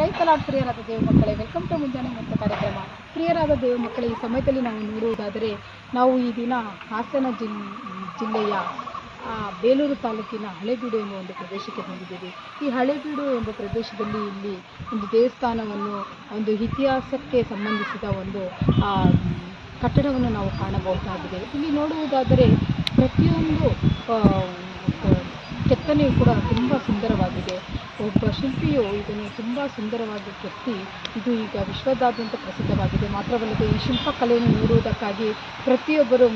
ಕ್ರೈಸ್ತಲಾಡ್ ಪ್ರಿಯರಾದ ದೇವ ಮಕ್ಕಳೇ welcome to ಮುಂಜಾನೆ ಮತ್ತು ಕಾರ್ಯಕ್ರಮ. ಪ್ರಿಯರಾದ ದೇವ ಮಕ್ಕಳೇ, ಈ ಸಮಯದಲ್ಲಿ ನಾವು ನೋಡುವುದಾದರೆ ನಾವು ಈ ದಿನ ಹಾಸನ ಜಿಲ್, ಜಿಲ್ಲೆಯ ಬೇಲೂರು ತಾಲೂಕಿನ ಹಳೆಬೀಡು ಎಂಬ ಒಂದು ಪ್ರದೇಶಕ್ಕೆ ಬಂದಿದ್ದೇವೆ. ಈ ಹಳೆಬೀಡು ಎಂಬ ಪ್ರದೇಶದಲ್ಲಿ ಇಲ್ಲಿ ಒಂದು ದೇವಸ್ಥಾನವನ್ನು, ಒಂದು ಇತಿಹಾಸಕ್ಕೆ ಸಂಬಂಧಿಸಿದ ಒಂದು ಕಟ್ಟಡವನ್ನು ನಾವು ಕಾಣಬಹುದಾಗಿದೆ. ಇಲ್ಲಿ ನೋಡುವುದಾದರೆ ಪ್ರತಿಯೊಂದು ಕೆತ್ತನೆಯು ಕೂಡ ತುಂಬ ಸುಂದರವಾಗಿದೆ. ಒಬ್ಬ ಶಿಲ್ಪಿಯು ಇದನ್ನು ತುಂಬ ಸುಂದರವಾಗಿ ಕೆತ್ತಿ ಇದು ಈಗ ವಿಶ್ವದಾದ್ಯಂತ ಪ್ರಸಿದ್ಧವಾಗಿದೆ. ಮಾತ್ರವಲ್ಲದೆ ಈ ಶಿಲ್ಪಕಲೆಯನ್ನು ನೋಡುವುದಕ್ಕಾಗಿ ಪ್ರತಿಯೊಬ್ಬರು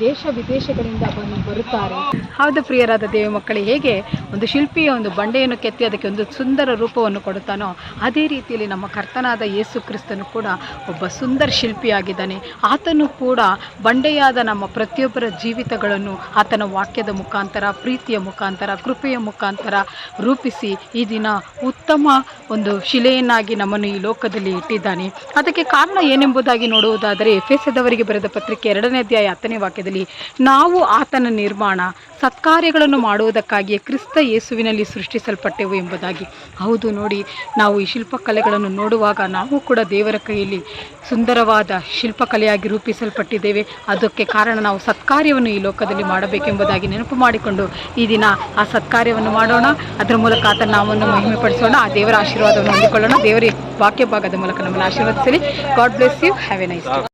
ದೇಶ ವಿದೇಶಗಳಿಂದ ಬಂದು ಬರುತ್ತಾರೆ. ಹೌದು ಪ್ರಿಯರಾದ ದೇವಿ ಮಕ್ಕಳು, ಹೇಗೆ ಒಂದು ಶಿಲ್ಪಿಯ ಒಂದು ಬಂಡೆಯನ್ನು ಕೆತ್ತಿ ಅದಕ್ಕೆ ಒಂದು ಸುಂದರ ರೂಪವನ್ನು ಕೊಡುತ್ತಾನೋ, ಅದೇ ರೀತಿಯಲ್ಲಿ ನಮ್ಮ ಕರ್ತನಾದ ಯೇಸು ಕ್ರಿಸ್ತನು ಕೂಡ ಒಬ್ಬ ಸುಂದರ ಶಿಲ್ಪಿಯಾಗಿದ್ದಾನೆ. ಆತನು ಕೂಡ ಬಂಡೆಯಾದ ನಮ್ಮ ಪ್ರತಿಯೊಬ್ಬರ ಜೀವಿತಗಳನ್ನು ಆತನ ವಾಕ್ಯದ ಮುಖಾಂತರ, ಪ್ರೀತಿಯ ಮುಖಾಂತರ, ಕೃಪೆಯ ಮುಖಾಂತರ ರೂಪಿಸಿ ಈ ದಿನ ಉತ್ತಮ ಒಂದು ಶಿಲೆಯನ್ನಾಗಿ ನಮ್ಮನ್ನು ಈ ಲೋಕದಲ್ಲಿ ಇಟ್ಟಿದ್ದಾನೆ. ಅದಕ್ಕೆ ಕಾರಣ ಏನೆಂಬುದಾಗಿ ನೋಡುವುದಾದರೆ ಎಫೆಸದವರಿಗೆ ಬರೆದ ಪತ್ರಿಕೆ ಎರಡನೇ ಅಧ್ಯಾಯ ಹತ್ತನೇ ವಾಕ್ಯದಲ್ಲಿ, ನಾವು ಆತನ ನಿರ್ಮಾಣ, ಸತ್ಕಾರ್ಯಗಳನ್ನು ಮಾಡುವುದಕ್ಕಾಗಿ ಕ್ರಿಸ್ತ ಯೇಸುವಿನಲ್ಲಿ ಸೃಷ್ಟಿಸಲ್ಪಟ್ಟೆವು ಎಂಬುದಾಗಿ. ಹೌದು, ನೋಡಿ, ನಾವು ಈ ಶಿಲ್ಪಕಲೆಗಳನ್ನು ನೋಡುವಾಗ ನಾವು ಕೂಡ ದೇವರ ಕೈಯಲ್ಲಿ ಸುಂದರವಾದ ಶಿಲ್ಪಕಲೆಯಾಗಿ ರೂಪಿಸಲ್ಪಟ್ಟಿದ್ದೇವೆ. ಅದಕ್ಕೆ ಕಾರಣ ನಾವು ಸತ್ಕಾರ್ಯವನ್ನು ಈ ಲೋಕದಲ್ಲಿ ಮಾಡಬೇಕೆಂಬುದಾಗಿ ನೆನಪು ಮಾಡಿಕೊಂಡು ಈ ದಿನ ಆ ಸತ್ಕಾರ್ಯವನ್ನು ಮಾಡೋಣ. ಅದರ ಮೂಲಕ ಆತನ ನಾಮವನ್ನು ಮಹಿಮೆಪಡಿಸೋಣ, ಆ ದೇವರ ಆಶೀರ್ವಾದವನ್ನು ಹೊಂದಿಕೊಳ್ಳೋಣ. ದೇವರ ವಾಕ್ಯ ಭಾಗದ ಮೂಲಕ ನಮ್ಮನ್ನು ಆಶೀರ್ವದಿಸಲಿ. God bless you have a nice